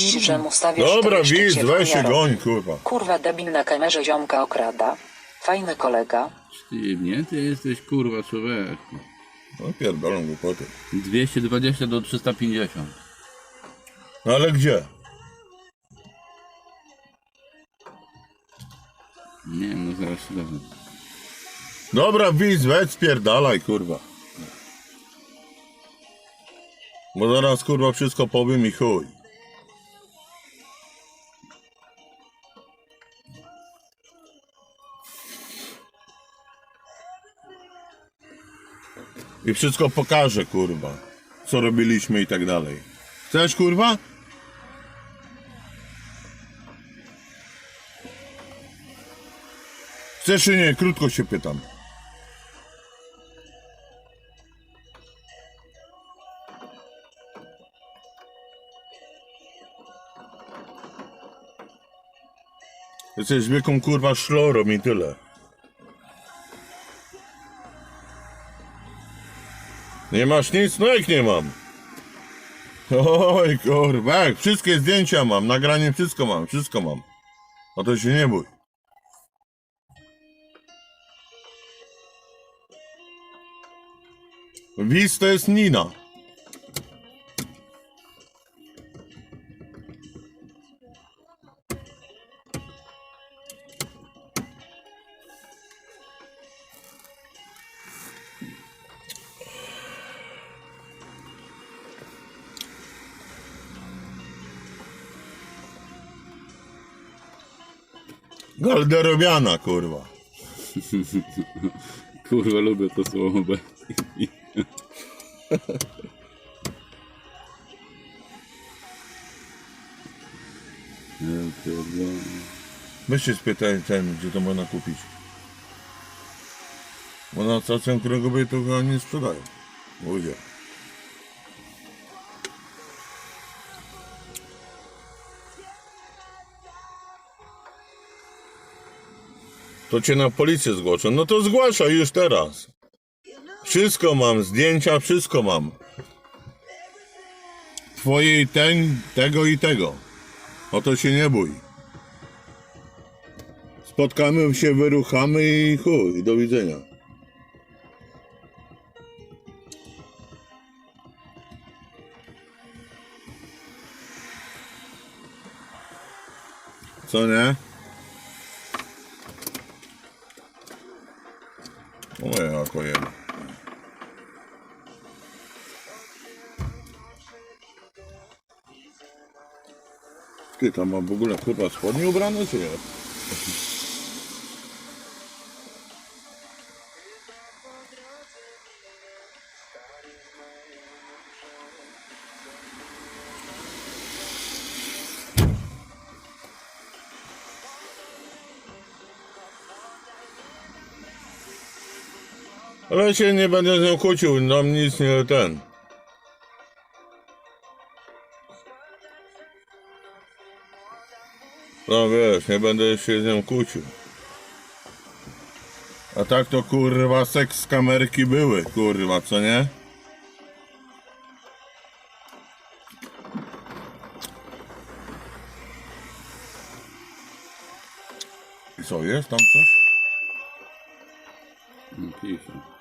że mu stawiasz Dobra, widz, weź się goń, kurwa. Kurwa debil na kamerze ziomka okrada. Fajny kolega. Sztywnięty jesteś kurwa człowieku. No pierdolą głupoty. 220 do 350. No ale gdzie? Nie wiem, no zaraz się dowiem. Dobra, widz, weź spierdalaj, kurwa. Bo zaraz, kurwa, wszystko powiem i chuj. I wszystko pokażę, kurwa. Co robiliśmy i tak dalej. Chcesz, kurwa? Chcesz czy nie? Krótko się pytam. Jesteś zwykłą kurwa szlorą i tyle. Nie masz nic? No jak nie mam? Oj kurwa, wszystkie zdjęcia mam, nagranie wszystko mam, wszystko mam. O to się nie bój. Wiz to jest Nina. Galderowiana, kurwa. Kurwa, lubię to słowo. Ja pierdolę. Weźcie spytaj ten, gdzie to można kupić. Bo na stację kręgowej to chyba nie sprzedają. Ludzie. To cię na policję zgłoszą. No to zgłaszaj już teraz. Wszystko mam, zdjęcia, wszystko mam. Twojej ten, tego i tego. O to się nie bój. Spotkamy się, wyruchamy i chuj, do widzenia. Co nie? O ja kojem. Ty tam mam w ogóle chyba spodnie ubrane czy nie? Ale się nie będę z nią kłócił, nam nic nie ten. No wiesz, nie będę się z nią kłócił. A tak to kurwa seks kamerki były, kurwa, co nie? I co, jest tam coś? No, pisze.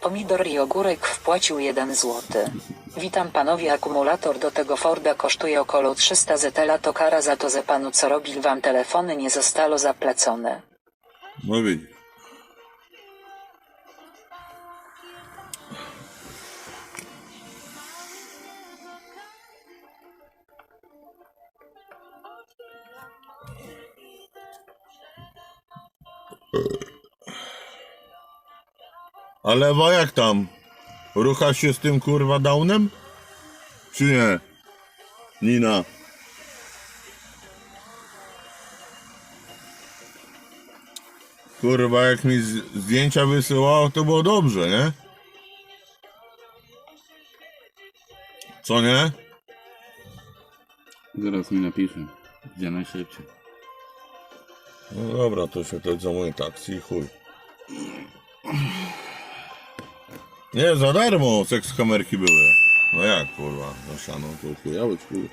Pomidor i ogórek wpłacił 1 złoty. Witam panowie, akumulator do tego Forda kosztuje około 300 zetela, to kara za to, że panu co robił wam telefony nie zostało zapłacone. No widzisz. Ale Ewa jak tam? Ruchasz się z tym kurwa downem? Czy nie? Nina. Kurwa, jak mi zdjęcia wysyłało, to było dobrze, nie? Co nie? Zaraz mi napisze. Gdzie najszybciej. No dobra, to się to za mój taksi i chuj. Nie, za darmo seks kamerki były. No jak kurwa, za siano? To chujowy czwór.